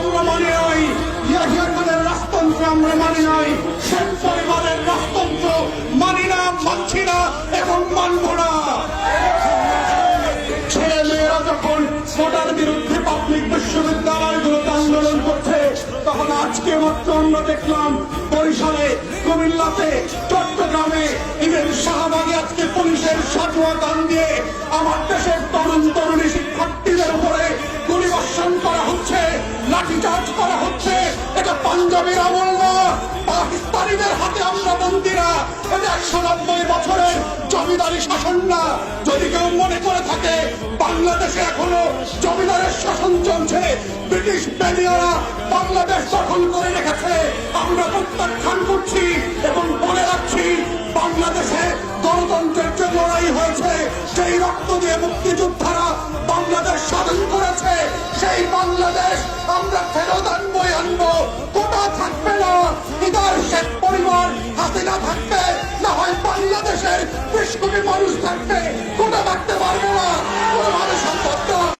আমরা মানি নাই। ইয়াহিয়া খানের রাজতন্ত্র আমরা মানি নাই। শেখ পরিবারের রাজতন্ত্র মানি না, মানছি না এবং মানব না। ছেলে মেয়েরা যখন ভোটার বিরুদ্ধে পাবলিক আন্দোলন করছে, তখন আজকে মাত্র আমরা দেখলাম বরিশালে, কুমিল্লাতে, চট্টগ্রামে, ইভেন শাহবাগে আজকে পুলিশের সাজুয়া গান দিয়ে আমার দেশের তরুণ, তরুণী একশো নব্বই বছরের জমিদারি শাসন না। যদি কেউ মনে করে থাকে, বাংলাদেশে এখনও জমিদারের শাসন চলছে, ব্রিটিশ বেনিয়ারা বাংলাদেশ দখল করে রেখেছে। আমরা প্রত্যাখ্যান করছি এবং বলে রাখছি, বাংলাদেশে গণতন্ত্রের যে লড়াই হয়েছে, সেই রক্ত দিয়ে মুক্তিযোদ্ধারা müstakbel. Burada baktım